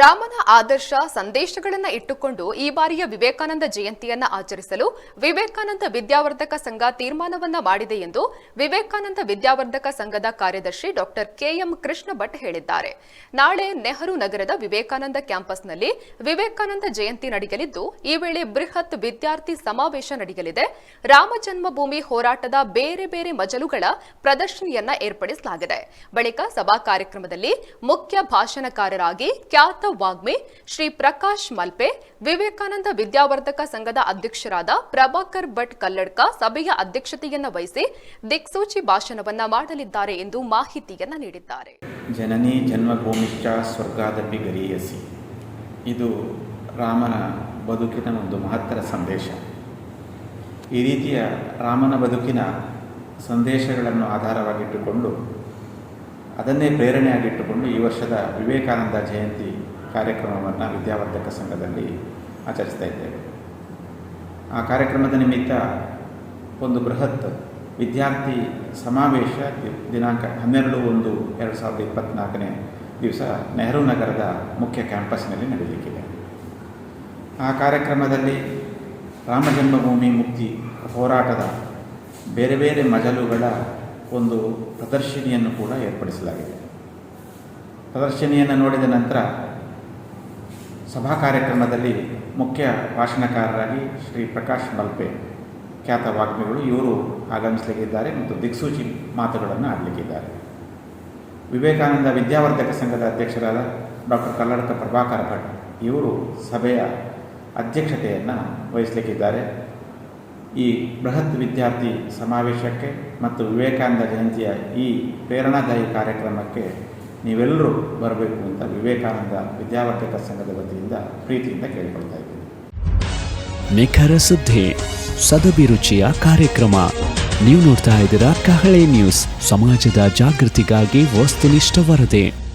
ರಾಮನ ಆದರ್ಶ ಸಂದೇಶಗಳನ್ನು ಇಟ್ಟುಕೊಂಡು ಈ ಬಾರಿಯ ವಿವೇಕಾನಂದ ಜಯಂತಿಯನ್ನ ಆಚರಿಸಲು ವಿವೇಕಾನಂದ ವಿದ್ಯಾವರ್ಧಕ ಸಂಘ ತೀರ್ಮಾನವನ್ನ ಮಾಡಿದೆ ಎಂದು ವಿವೇಕಾನಂದ ವಿದ್ಯಾವರ್ಧಕ ಸಂಘದ ಕಾರ್ಯದರ್ಶಿ ಡಾಕ್ಟರ್ ಕೆಎಂ ಕೃಷ್ಣ ಭಟ್ ಹೇಳಿದ್ದಾರೆ. ನಾಳೆ ನೆಹರು ನಗರದ ವಿವೇಕಾನಂದ ಕ್ಯಾಂಪಸ್ನಲ್ಲಿ ವಿವೇಕಾನಂದ ಜಯಂತಿ ನಡೆಯಲಿದ್ದು, ಈ ವೇಳೆ ಬೃಹತ್ ವಿದ್ಯಾರ್ಥಿ ಸಮಾವೇಶ ನಡೆಯಲಿದೆ. ರಾಮ ಜನ್ಮಭೂಮಿ ಹೋರಾಟದ ಬೇರೆ ಬೇರೆ ಮಜಲುಗಳ ಪ್ರದರ್ಶನಿಯನ್ನ ಏರ್ಪಡಿಸಲಾಗಿದೆ. ಬಳಿಕ ಸಭಾ ಕಾರ್ಯಕ್ರಮದಲ್ಲಿ ಮುಖ್ಯ ಭಾಷಣಕಾರರಾಗಿ ಖ್ಯಾತ ವಾಗ್ಮಿ, ಶ್ರೀ ಪ್ರಕಾಶ್ ಮಲ್ಪೆ, ವಿವೇಕಾನಂದ ವಿದ್ಯಾವರ್ಧಕ ಸಂಘದ ಅಧ್ಯಕ್ಷರಾದ ಪ್ರಭಾಕರ್ ಭಟ್ ಕಲ್ಲಡ್ಕ ಸಭೆಯ ಅಧ್ಯಕ್ಷತೆಯನ್ನು ವಹಿಸಿ ದಿಕ್ಸೂಚಿ ಭಾಷಣವನ್ನ ಮಾಡಲಿದ್ದಾರೆ ಎಂದು ಮಾಹಿತಿಯನ್ನು ನೀಡಿದ್ದಾರೆ. ಜನನಿ ಜನ್ಮಭೂಮಿಶ್ಚ ಸ್ವರ್ಗಾದಪಿ ಗರೀಯಸಿ. ಇದು ರಾಮನ ಬದುಕಿನ ಒಂದು ಮಹತ್ತರ ಸಂದೇಶ. ಈ ರೀತಿಯ ರಾಮನ ಬದುಕಿನ ಸಂದೇಶಗಳನ್ನು ಆಧಾರವಾಗಿಟ್ಟುಕೊಂಡು ಅದನ್ನೇ ಪ್ರೇರಣೆಯಾಗಿಟ್ಟುಕೊಂಡು ಈ ವರ್ಷದ ವಿವೇಕಾನಂದ ಜಯಂತಿ ಕಾರ್ಯಕ್ರಮವನ್ನು ವಿದ್ಯಾವರ್ಧಕ ಸಂಘದಲ್ಲಿ ಆಚರಿಸ್ತಾ ಇದ್ದೇವೆ. ಆ ಕಾರ್ಯಕ್ರಮದ ನಿಮಿತ್ತ ಒಂದು ಬೃಹತ್ ವಿದ್ಯಾರ್ಥಿ ಸಮಾವೇಶ ದಿನಾಂಕ ಹನ್ನೆರಡು ಒಂದು ಎರಡು ಸಾವಿರದ ಇಪ್ಪತ್ತ್ನಾಲ್ಕನೇ ದಿವಸ ನೆಹರು ನಗರದ ಮುಖ್ಯ ಕ್ಯಾಂಪಸ್ನಲ್ಲಿ ನಡೆಯಲಿಕ್ಕಿದೆ. ಆ ಕಾರ್ಯಕ್ರಮದಲ್ಲಿ ರಾಮ ಜನ್ಮಭೂಮಿ ಮುಕ್ತಿ ಹೋರಾಟದ ಬೇರೆ ಬೇರೆ ಮಜಲುಗಳ ಒಂದು ಪ್ರದರ್ಶನಿಯನ್ನು ಕೂಡ ಏರ್ಪಡಿಸಲಾಗಿದೆ. ಪ್ರದರ್ಶನಿಯನ್ನು ನೋಡಿದ ನಂತರ ಸಭಾ ಕಾರ್ಯಕ್ರಮದಲ್ಲಿ ಮುಖ್ಯ ಭಾಷಣಕಾರರಾಗಿ ಶ್ರೀ ಪ್ರಕಾಶ್ ಮಲ್ಪೆ, ಖ್ಯಾತ ವಾಗ್ಮಿಗಳು ಇವರು ಆಗಮಿಸಲಿಕ್ಕಿದ್ದಾರೆ ಮತ್ತು ದಿಕ್ಸೂಚಿ ಮಾತುಗಳನ್ನು ಆಡಲಿಕ್ಕಿದ್ದಾರೆ. ವಿವೇಕಾನಂದ ವಿದ್ಯಾವರ್ಧಕ ಸಂಘದ ಅಧ್ಯಕ್ಷರಾದ ಡಾಕ್ಟರ್ ಕಲ್ಲಡಕ ಪ್ರಭಾಕರ ಭಟ್ ಇವರು ಸಭೆಯ ಅಧ್ಯಕ್ಷತೆಯನ್ನು ವಹಿಸಲಿಕ್ಕಿದ್ದಾರೆ. ಈ ಬೃಹತ್ ವಿದ್ಯಾರ್ಥಿ ಸಮಾವೇಶಕ್ಕೆ ಮತ್ತು ವಿವೇಕಾನಂದ ಜಯಂತಿಯ ಈ ಪ್ರೇರಣಾದಾಯಿ ಕಾರ್ಯಕ್ರಮಕ್ಕೆ ನೀವೆಲ್ಲರೂ ಬರಬೇಕು ಅಂತ ವಿವೇಕಾನಂದ ವಿದ್ಯಾವರ್ಧಕ ಸಂಘದ ವತಿಯಿಂದ ಪ್ರೀತಿಯಿಂದ ಕೇಳಿಕೊಳ್ತಾ ಇದ್ದೀನಿ. ನಿಖರ ಸುದ್ದಿ ಸದಭಿರುಚಿಯ ಕಾರ್ಯಕ್ರಮ. ನೀವು ನೋಡ್ತಾ ಇದ್ದೀರಾ ಕಹಳೆ ನ್ಯೂಸ್. ಸಮಾಜದ ಜಾಗೃತಿಗಾಗಿ ವಸ್ತುನಿಷ್ಠ ವರದಿ.